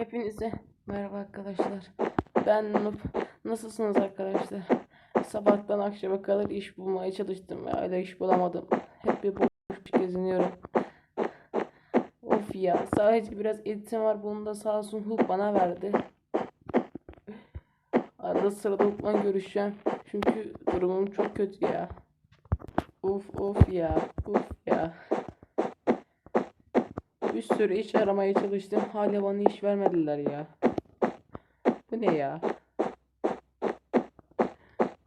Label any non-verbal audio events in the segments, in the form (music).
Hepinize merhaba arkadaşlar. Ben Nup. Nasılsınız arkadaşlar? Sabahtan akşama kadar iş bulmaya çalıştım ve hala iş bulamadım. Hep bir boş geziniyorum. Of ya sadece biraz eğitim var bunu da sağ olsun Hulk bana verdi. Arada sırada Hulk'la görüşeceğim. Çünkü durumum çok kötü ya. Of of ya. Of. Bir sürü iş aramaya çalıştım. Hala bana iş vermediler ya. Bu ne ya?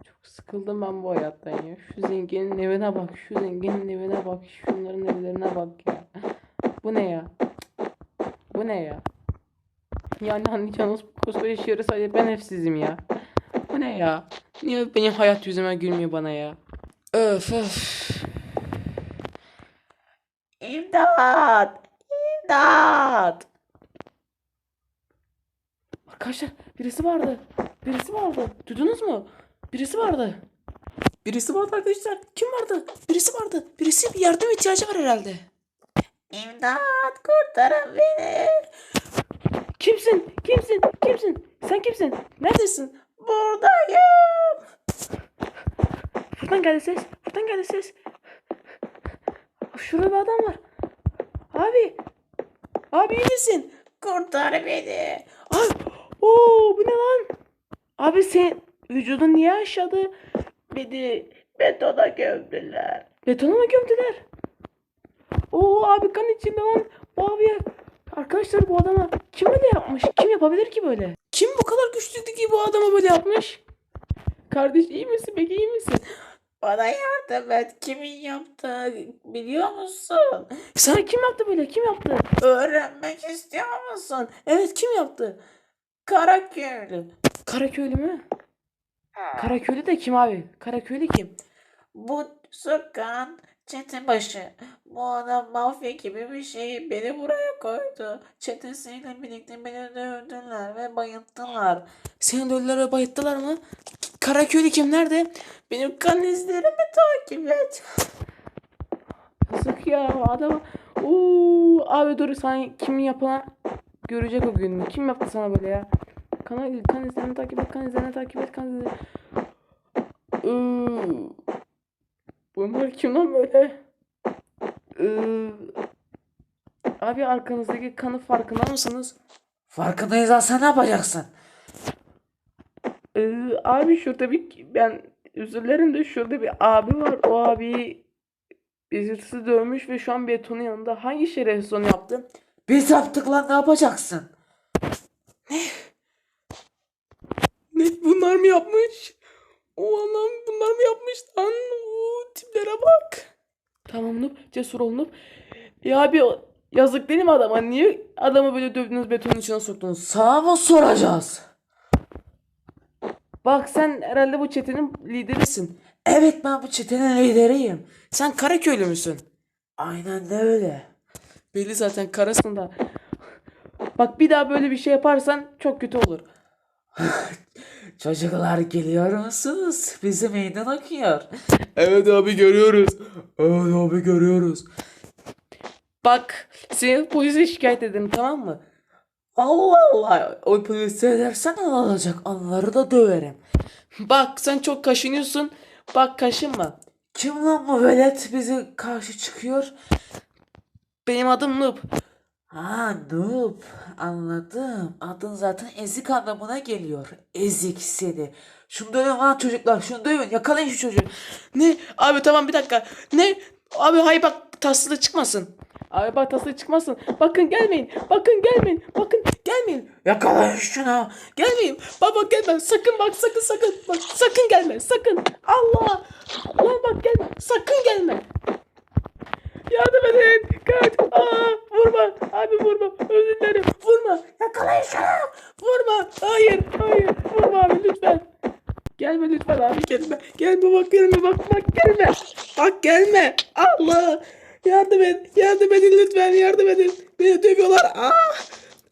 Çok sıkıldım ben bu hayattan ya. Şu zenginin evine bak. Şu zenginin evine bak. Şunların evlerine bak ya. Bu ne ya? Bu ne ya? Yani anlayacağınız koskoca şehri sadece ben evsizim ya. Bu ne ya? Niye benim hayat yüzüme gülmüyor bana ya? Öf öf. İmdat! İmdat! Arkadaşlar birisi vardı. Birisi vardı. Duydunuz mu? Birisi vardı. Birisi vardı arkadaşlar. Kim vardı? Birisi vardı. Birisi bir yardım ihtiyacı var herhalde. İmdat kurtarın beni. Kimsin? Kimsin? Kimsin? Sen kimsin? Neredesin? Buradayım. Buradan geldi ses. Buradan geldi ses. Şurada bir adam var. Abi. Abi iyi misin? Kurtar beni. Ay. Oo bu ne lan? Abi sen vücudun niye aşağıda? Beni betona gömdüler. Betona mı gömdüler? Oo abi kan içinde lan. Bu abi Arkadaşlar bu adama kim böyle yapmış? Kim yapabilir ki böyle? Kim bu kadar güçlüydü ki bu adama böyle yapmış? Kardeş iyi misin? Peki iyi misin? Bana yardım et. Kimin yaptı biliyor musun? Sana kim yaptı böyle? Kim yaptı? Öğrenmek istiyor musun? Evet kim yaptı? Karaköylü. Karaköylü mü? Karaköylü de kim abi? Karaköylü kim? Bu sokağın çetebaşı. Bu adam mafya gibi bir şey beni buraya koydu. Çetesiyle birlikte beni dövdüler ve bayılttılar. Seni dövdüler ve bayılttılar mı? Karaköylü kim nerede? Benim kan izlerimi takip et. Yazık ya adam. Oo, abi dur sen kimin yapana görecek o gün. Kim yaptı sana böyle ya? Kan, kan izlerini takip et, kan izlerini takip et, kan izlerini. Iıı. Bunlar kim lan böyle? Abi arkanızdaki kanı farkında mısınız? Farkındayız sen ne yapacaksın? Ee, abi şurada bir ben özür dilerim de şurada bir abi var. O abi birisi dövmüş ve şu an betonun yanında. Hangi şerefsiz onu yaptı? Biz yaptık lan ne yapacaksın? Ne bunlar mı yapmış? O anam bunlar mı yapmış lan? O tiplere bak. Tamam Nup cesur ol Nup. Ya abi yazık değil mi adama? Niye adamı böyle dövdünüz betonun içine soktunuz? Sana mı soracağız? Bak sen herhalde bu çetenin liderisin. Evet ben bu çetenin lideriyim. Sen Karaköylü müsün? Aynen de öyle. Belli zaten karasın da. Bak bir daha böyle bir şey yaparsan çok kötü olur. (laughs) Çocuklar geliyor musunuz? Bizi meydan okuyor. Evet abi görüyoruz. Evet abi görüyoruz. Bak seni polise şikayet ederim tamam mı? Allah Allah. O polisi edersen ne olacak? Onları da döverim. Bak sen çok kaşınıyorsun. Bak kaşınma. Kim lan bu velet bize karşı çıkıyor? Benim adım Noob. Ha noob. Anladım. Adın zaten ezik anlamına geliyor. Ezik seni. Şunu dövün lan çocuklar. Şunu dövün. Yakalayın şu çocuğu. Ne? Abi tamam bir dakika. Ne? Abi hayır bak taslı çıkmasın. Abi bak taslı çıkmasın. Bakın gelmeyin. Bakın gelmeyin. Bakın gelmeyin. Yakalayın şunu. Gelmeyin. Baba gelme. Sakın bak sakın sakın. Bak sakın gelme. Sakın. Allah. Lan bak gelme. Sakın gelme. Yardım edin. Kaç. Aa, vurma. Abi vurma. Özür dilerim. Vurma. Yakalayın şunu. Vurma. Hayır. Hayır. Vurma abi lütfen. Gelme lütfen abi gelme. Gelme bak gelme bak bak gelme. Bak gelme. Allah. Yardım et. Yardım edin lütfen yardım edin. Beni dövüyorlar. Ah.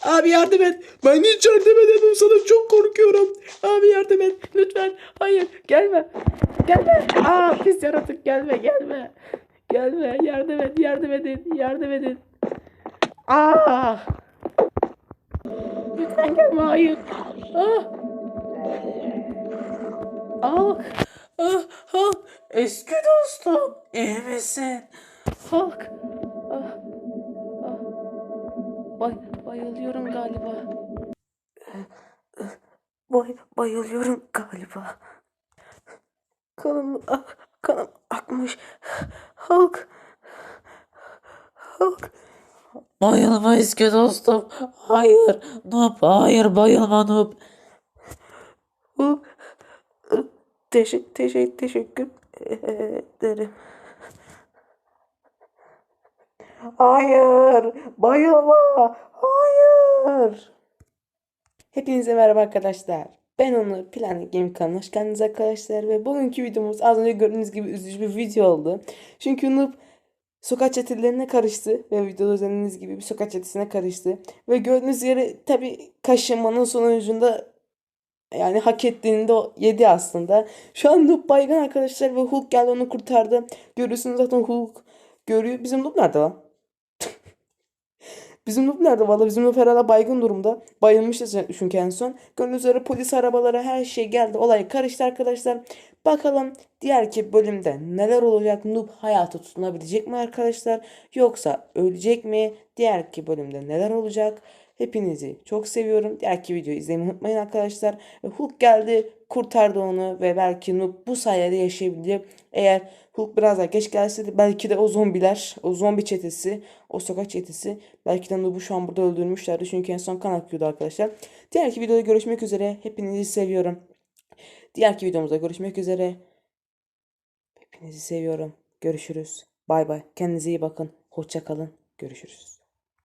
Abi yardım et. Ben hiç yardım edemem sana çok korkuyorum. Abi yardım et. Lütfen. Hayır gelme. Gelme. Aa pis yaratık gelme gelme. Gelme yardım et yardım edin yardım edin. Ah. lütfen gelme hayır. Ah. Hulk. Ah, Hulk. Eski dostum. İyi misin? Hulk. Ah. Ah. Bay, bayılıyorum galiba. Bay, bayılıyorum galiba. Kanım, ah, kanım akmış. Hulk. Hulk. Bayılma eski dostum. Hayır. Noob. Hayır bayılma Noob. Hulk. Teşekkür, teşekkür, teşekkür ederim. Hayır, bayılma. Hayır. Hepinize merhaba arkadaşlar. Ben Onur Planet Game kanalına hoş geldiniz arkadaşlar ve bugünkü videomuz az önce gördüğünüz gibi üzücü bir video oldu. Çünkü Noob sokak çetelerine karıştı ve videoda izlediğiniz gibi bir sokak çetesine karıştı. Ve gördüğünüz yere tabi kaşınmanın sonucunda yani hak ettiğini de yedi aslında. Şu an Noob baygın arkadaşlar ve Hulk geldi onu kurtardı. Görüyorsunuz zaten Hulk görüyor. Bizim Noob nerede lan? Bizim Noob nerede valla? Bizim Noob herhalde baygın durumda. Bayılmıştı çünkü en son. Gördüğünüz üzere polis arabaları her şey geldi. Olay karıştı arkadaşlar. Bakalım diğerki bölümde neler olacak? Noob hayata tutunabilecek mi arkadaşlar? Yoksa ölecek mi? Diğerki bölümde neler olacak? Hepinizi çok seviyorum. Diğerki videoyu izlemeyi unutmayın arkadaşlar. Hulk geldi, kurtardı onu ve belki Noob bu sayede yaşayabilir. Eğer Hulk biraz daha geç gelseydi belki de o zombiler, o zombi çetesi, o sokak çetesi belki de Noob'u şu an burada öldürmüşlerdi. Çünkü en son kan akıyordu arkadaşlar. Diğerki videoda görüşmek üzere. Hepinizi seviyorum. Diğerki videomuzda görüşmek üzere. Hepinizi seviyorum. Görüşürüz. Bay bay. Kendinize iyi bakın. Hoşça kalın. Görüşürüz.